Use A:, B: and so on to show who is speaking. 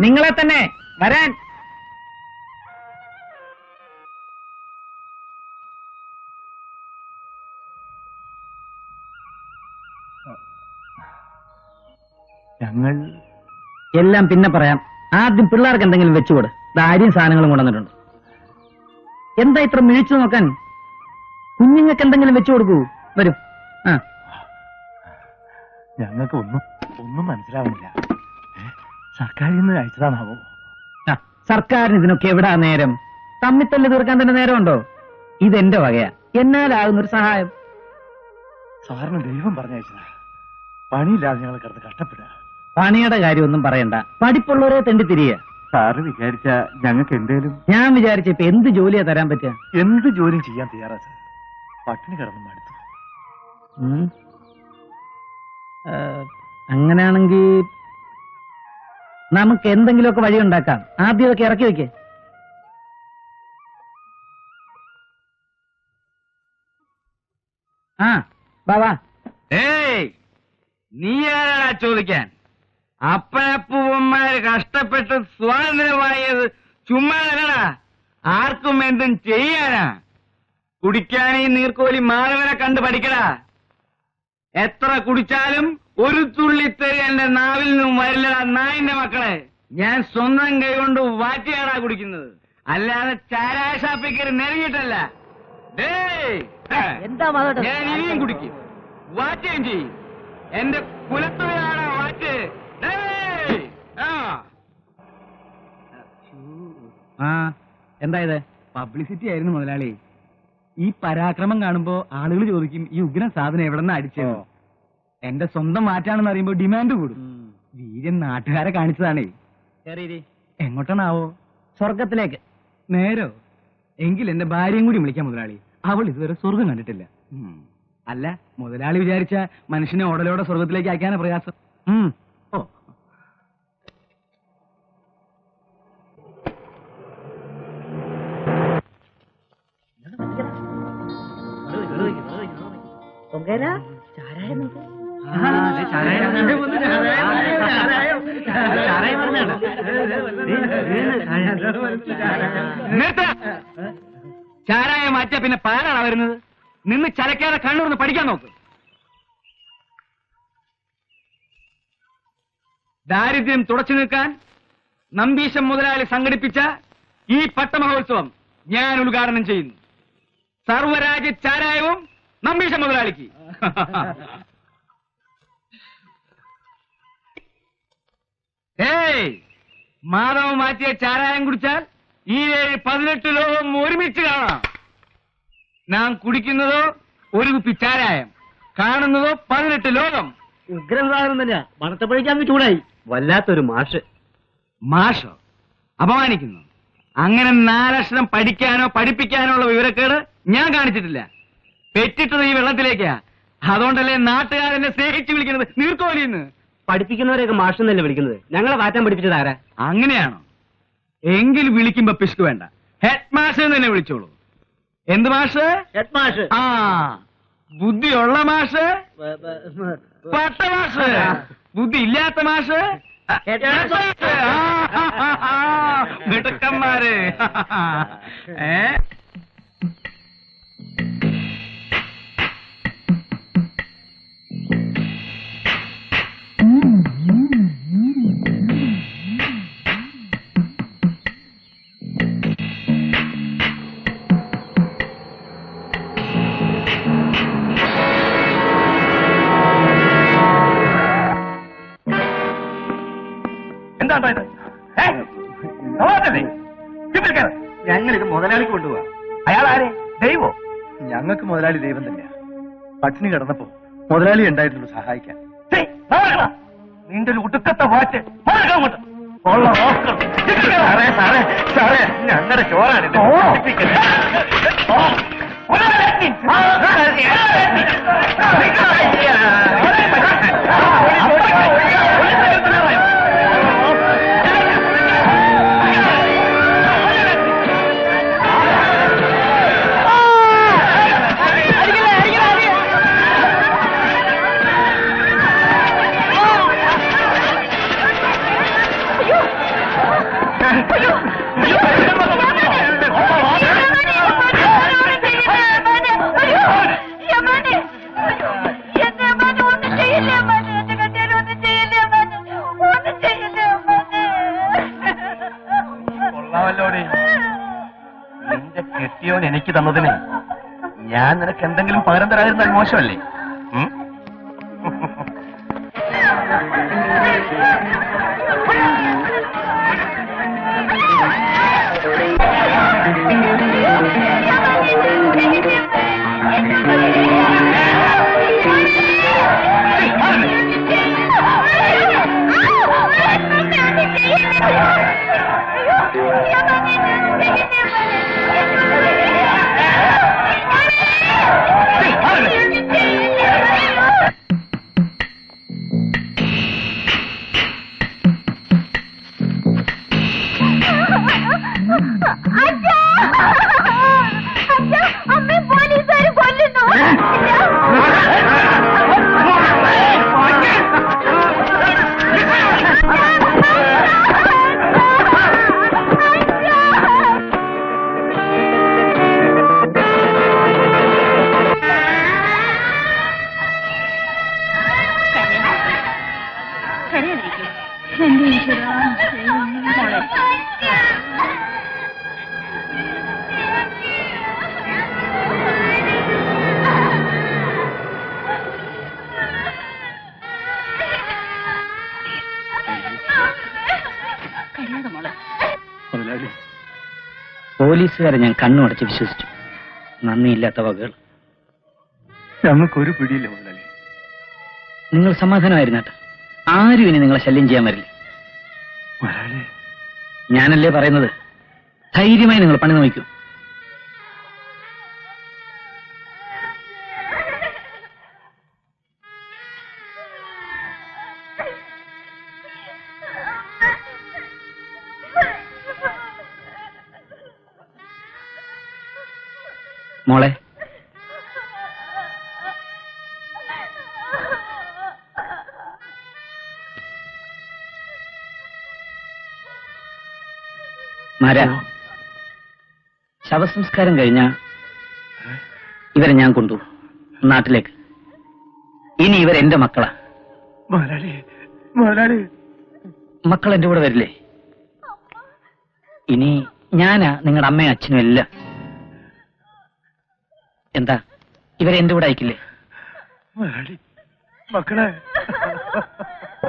A: നിങ്ങളെ തന്നെ വരാൻ.
B: ഞങ്ങൾ
A: എല്ലാം പിന്നെ പറയാം. ആദ്യം പിള്ളേർക്ക് എന്തെങ്കിലും വെച്ചുകൊട്. ധാര്യം സാധനങ്ങളും കൊണ്ടുവന്നിട്ടുണ്ട്. എന്താ ഇത്ര മിഴിച്ചു നോക്കാൻ? കുഞ്ഞുങ്ങൾക്ക് എന്തെങ്കിലും വെച്ചു കൊടുക്കൂ വരും. ആ.
B: ഞങ്ങൾക്ക് ഒന്നും ഒന്നും മനസ്സിലാവുന്നില്ല. സർക്കാരിൽ നിന്ന് അയച്ചതാണാവോ?
A: സർക്കാരിന് ഇതിനൊക്കെ എവിടാ നേരം? തമ്മിത്തല്ല് തീർക്കാൻ തന്നെ നേരമുണ്ടോ? ഇതെന്റെ വകയാ. എന്നാലാകുന്ന ഒരു സഹായം?
B: സാറിന് ദൈവം പറഞ്ഞയച്ചതാ. പണിയില്ലാതെ ഞങ്ങൾ കിടന്ന് കഷ്ടപ്പെടുക.
A: പണിയുടെ കാര്യമൊന്നും പറയണ്ട. പഠിപ്പുള്ളവരെ തെണ്ടി തിരിയ
B: സാറ് വിചാരിച്ച ഞങ്ങൾക്ക് എന്തേലും?
A: ഞാൻ വിചാരിച്ച ഇപ്പൊ എന്ത് ജോലിയാ തരാൻ പറ്റുക?
B: എന്ത് ജോലിയും ചെയ്യാൻ തയ്യാറാ സാർ? പട്ടിണി കിടന്ന് മടുത്തു.
A: അങ്ങനെയാണെങ്കിൽ നമുക്ക് എന്തെങ്കിലുമൊക്കെ വഴി ഉണ്ടാക്കാം. ആദ്യം ഇതൊക്കെ ഇറക്കി വെക്കേ. ആ വാ വാ.
C: ഏയ് നീ ആരാടാ ചോദിക്കാൻ? അപ്പനപ്പൂവന്മാര് കഷ്ടപ്പെട്ട് സ്വാതന്ത്ര്യമായത് ചുമ്മാതല്ലടാ ആർക്കും എന്തും ചെയ്യാനാ. കുടിക്കാൻ ഈ നീർക്കോലി മാറവരെ കണ്ട് പഠിക്കടാ. എത്ര കുടിച്ചാലും ഒരു തുള്ളി തെറി എന്റെ നാവിൽ നിന്നും വരില്ലടാ നായിന്റെ മക്കളെ. ഞാൻ സ്വന്തം കൈ കൊണ്ട് വാറ്റിയാടാ കുടിക്കുന്നത്. അല്ലാതെ ചാരായ ഷാപ്പിൽ കയറി നെരങ്ങിയിട്ടല്ല.
A: എന്താ
C: ഞാൻ ഇനിയും കുടിക്കും. വാറ്റുകയും ചെയ്യും. എന്റെ കുലത്തുകയാണ് വാറ്റ്. ആ.
A: എന്തായത്
D: പബ്ലിസിറ്റി ആയിരുന്നു മുതലാളി. ഈ പരാക്രമം കാണുമ്പോ ആളുകൾ ചോദിക്കും ഈ ഉഗ്രൻ സാധനം എവിടെന്നാ നിന്ന് അടിച്ചത് എന്റെ സ്വന്തം മാറ്റാണെന്ന് അറിയുമ്പോ ഡിമാൻഡ് കൂടും. വീര്യൻ നാട്ടുകാരെ കാണിച്ചതാണേ. എങ്ങോട്ടാണാവോ?
A: സ്വർഗത്തിലേക്ക്.
D: നേരോ? എങ്കിൽ എന്റെ ഭാര്യയും കൂടി വിളിക്കാം മുതലാളി. അവൾ ഇതുവരെ സ്വർഗം കണ്ടിട്ടില്ല. അല്ല മുതലാളി വിചാരിച്ച മനുഷ്യനെ ഓടലോടെ സ്വർഗത്തിലേക്ക് അയക്കാനാ പ്രയാസം.
A: ഉം.
D: ഓ.
C: ചാരായ മാറ്റിയ പിന്നെ പാലാണ് വരുന്നത് നിന്ന് ചലക്കാതെ കണ്ണൂർന്ന് പഠിക്കാൻ നോക്ക് ദാരിദ്ര്യം തുടച്ചു നിൽക്കാൻ നമ്പീശം മുതലാളി സംഘടിപ്പിച്ച ഈ പട്ടമഹോത്സവം ഞാൻ ഉദ്ഘാടനം ചെയ്യുന്നു സർവരാജ്യ ചാരായവും നമ്പീശം മുതലാളിക്ക് ഏയ് മാധവ മാറ്റിയ ചാരായം കുടിച്ചാൽ ഈ ഏഴ് പതിനെട്ട് ലോകം ഒരുമിച്ച് കാണാം. നാം കുടിക്കുന്നതോ ഒരു കുപ്പി ചാരായം കാണുന്നതോ പതിനെട്ട് ലോകം.
A: ഉഗ്രൻ സാധനം തന്നെയാ. മണത്തപ്പഴിക്കാൻ ചൂടായി. വല്ലാത്തൊരു മാഷ്.
C: മാഷോ അപമാനിക്കുന്നു. അങ്ങനെ നാലക്ഷരം പഠിക്കാനോ പഠിപ്പിക്കാനോ ഉള്ള വിവരക്കേട് ഞാൻ കാണിച്ചിട്ടില്ല. പെറ്റിട്ടത് ഈ വെള്ളത്തിലേക്കാ. അതുകൊണ്ടല്ലേ നാട്ടുകാരെന്നെ സ്നേഹിച്ചു വിളിക്കുന്നത്? നീർക്കോലിന്ന്.
A: പഠിപ്പിക്കുന്നവരെയൊക്കെ മാഷെന്നല്ലേ വിളിക്കുന്നത്? ഞങ്ങളെ വാറ്റാൻ പഠിപ്പിച്ചത് ആരാ?
C: അങ്ങനെയാണോ? എങ്കിൽ വിളിക്കുമ്പോ പിശുക്ക് വേണ്ട. ഹെഡ് മാഷ് എന്ന് തന്നെ വിളിച്ചോളൂ. എന്ത് മാഷ്?
A: ഹെഡ് മാഷ്
C: ആ ബുദ്ധിയുള്ള മാഷ്? പട്ട മാഷ്? ബുദ്ധി ഇല്ലാത്ത മാഷ്?
A: ഹെഡ്
C: മാഷ്. ആ, മിടുക്കന്മാര്. ഏ?
B: കയറ്. ഞങ്ങളിത് മുതലാളിക്ക് കൊണ്ടുപോവാ. അയാൾ ആരെ? ദൈവോ? ഞങ്ങൾക്ക് മുതലാളി ദൈവം തന്നെയാ. പട്ടിണി കിടന്നപ്പോ മുതലാളി ഉണ്ടായിരുന്നു സഹായിക്കാൻ. നിന്റെ ഒരു ഉടുക്കത്തെ വാച്ച് ഞങ്ങളുടെ ചോറാണ് ഉള്ള നിന്റെ കെട്ടിയോൻ എനിക്ക് തന്നതിന് ഞാൻ നിനക്ക് എന്തെങ്കിലും പകരം തരാതിരുന്നാൽ മോശമല്ലേ?
E: എന്റെ ഈശ്വരാ
B: മുതലാളി.
A: പോലീസുകാരെ ഞാൻ കണ്ണുടച്ച് വിശ്വസിച്ചു. നന്ദിയില്ലാത്ത വകകൾ.
B: ഞങ്ങൾക്കൊരു പിടിയില്ല മുതലാളി.
A: നിങ്ങൾ സമാധാനമായിരുന്നേട്ട. ആരും ഇനി നിങ്ങളെ ശല്യം ചെയ്യാൻ വരില്ല. ഞാനല്ലേ പറയുന്നത്? ധൈര്യമായി നിങ്ങൾ പണി നോക്കൂ മര? ശവസംസ്കാരം കഴിഞ്ഞ ഇവരെ ഞാൻ കൊണ്ടു. നാട്ടിലേക്ക്. ഇനി ഇവർ എന്റെ മക്കളാ. മക്കൾ എന്റെ കൂടെ വരില്ലേ? ഇനി ഞാനാ നിങ്ങളുടെ അമ്മയും അച്ഛനും എല്ലാം. എന്താ? ഇവരെ എന്റെ കൂടെ അയക്കില്ലേ?
B: മക്കളെ.